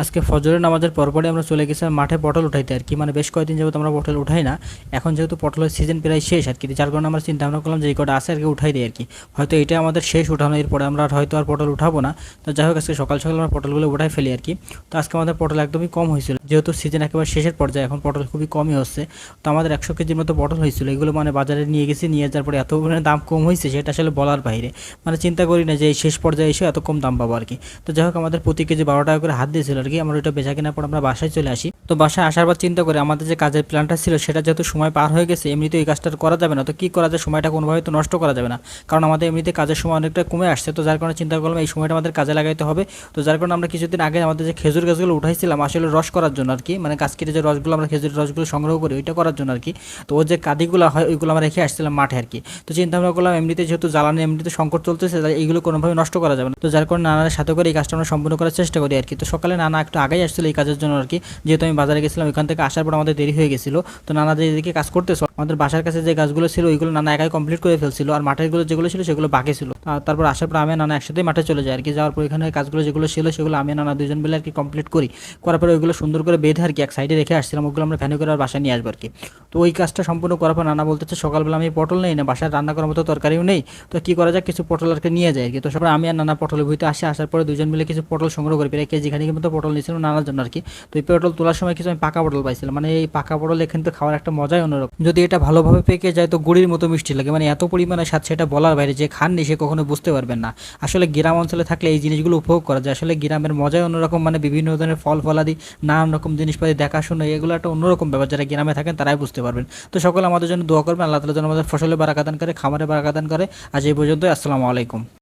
আজকে ফজরের নামাজের পরপরই আমরা চলে গেছিলাম মাঠে পটল উঠাইতে আর কি। মানে বেশ কয়েকদিন যাবত আমরা পটল উঠাই না। এখন যেহেতু পটলের সিজন প্রায় শেষ আর কি, যার কারণে আমরা চিন্তা ভাবনা করলাম যে এই কটা আছে আর কি উঠাই দিই আর কি। হয়তো এটা আমাদের শেষ উঠানো, এরপরে আমরা হয়তো আর পটল উঠাবো না। তো যাই হোক, আজকে সকাল সকাল আমরা পটলগুলো উঠাই ফেলি আর কি। তো আজকে আমাদের পটল একদমই কম হয়েছিল। যেহেতু সিজন একেবারে শেষের পর্যায়ে, এখন পটল খুবই কমই হচ্ছে। তো আমাদের একশো কেজির মতো পটল হয়েছিল। এগুলো মানে বাজারে নিয়ে গেছি, নিয়ে যাওয়ার পরে এত পরিমাণে দাম কম হয়েছে, সেটা আসলে বলার বাইরে। মানে চিন্তা করি না যে এই শেষ পর্যায়ে এসে এত কম দাম পাবো আর কি। তো যাই হোক, আমাদের প্রতি কেজি বারো টাকা করে হাত দিয়েছিল। আর কি আমার ওইটা বেচা কেনার পর আমরা বাসায় চলে আসি। তো বাসায় আসার পর চিন্তা করে আমাদের যে কাজের প্ল্যানটা ছিল, সেটা যেহেতু সময় পার হয়ে গেছে এমনিতে এই কাজটা করা যাবে না। তো কী করা যায়? সময়টা কোনোভাবে তো নষ্ট করা যাবে না। কারণ আমাদের এমনিতে কাজের সময় অনেকটা কমে আসছে। তো যার কারণে চিন্তা করলাম এই সময়টা আমাদের কাজে লাগাইতে হবে। তো যার কারণে আমরা কিছুদিন আগে আমাদের যে খেজুর গাছগুলো উঠাইছিলাম, আসলে রস করার জন্য আর কি মানে গাছ কেটে যে রসগুলো আমরা খেজুরের রসগুলো সংগ্রহ করি, ওইটা করার জন্য আর কি। তো ওর যে কাদিগুলো হয়, ওইগুলো আমরা রেখে আসছিলাম মাঠে আর কি। তো চিন্তা ভাবনা করলাম এমনিতে যেহেতু জ্বালানি, এমনিতে সংকট চলতেছে, তাই এইগুলো কোনোভাবে নষ্ট করা যাবে না। তো যার কারণে নানার সাথে করে এই কাজটা আমরা সম্পূর্ণ করার চেষ্টা করি আর কি। তো সকালে নানা একটু আগেই আসছিল এই কাজের জন্য আর কি, যেহেতু আমি বাজারে গেছিলাম ওইখান থেকে আসার পর আমাদের দেরি হয়ে গেছিল। তো নানা যে এদিকে কাজ করতেছিল আমাদের বাসার কাছে যে গাছগুলো ছিল, ওইগুলো নানা একাই কমপ্লিট করে ফেলছিল আর মাঠেরগুলো যেগুলো ছিল, সেগুলো বাকি ছিল। তারপর আসার পর আমি নানা একসাথে মাঠে চলে যাই আর কি। যাওয়ার পর এখানে কাজগুলো যেগুলো ছিল, সেগুলো আমি নানা দুজন মিলে আর কি কমপ্লিট করি। করার পরে ওইগুলো সুন্দর করে বেঁধে আর কি এক সাইডে রেখে আসছিলাম, ওগুলো আমরা ভ্যানে করে আর বাসায় নিয়ে আসব আর কি। তো ওই কাজটা সম্পূর্ণ করার পর নানা বলতেছে, সকালবেলা আমি পটল নেই না, বাসায় রান্না করার মতো তরকারিও নেই। তো কি করা যাক, কিছু পটল আর কি নিয়ে যায় আর কি। তো সবাই আমি আর নানা পটলের ভুইতে আসে, আসার পরে দুজন মিলে কিছু পটল সংগ্রহ করি, প্রায় কেজি খানিকের মতো পটল নিয়েছিলাম নানার জন্য আর কি। তো এই পটল তোলার সময় কিছু আমি পাকা পটল পাইছিলাম। মানে এই পাকা পটল এখানে তো খাওয়ার একটা মজাই অন্যরকম। যদি এটা ভালোভাবে পেকে যায় তো গুড়ির মতো মিষ্টি লাগে। মানে এত পরিমাণে স্বাদ সেটা বলার বাইরে যে খাননি সে কখনো বুঝতে পারবেন না। আসলে গ্রাম অঞ্চলে থাকলে এই জিনিসগুলো উপভোগ করা যায়। আসলে গ্রামের মজাই অন্যরকম। মানে বিভিন্ন ধরনের ফল ফলাদি, নানান রকম জিনিসপাতি, দেখাশোনা, এগুলো একটা অন্যরকম ব্যাপার। যারা গ্রামে থাকেন তারাই বুঝতে পারবেন। তো সকলে আমাদের জন্য দোয়া করবেন। আল্লাহ তালা যেন আমাদের ফসলে বারাকাদান করে, খামারে বারাকাদান করে। আজ এই পর্যন্ত আসসালামু আলাইকুম।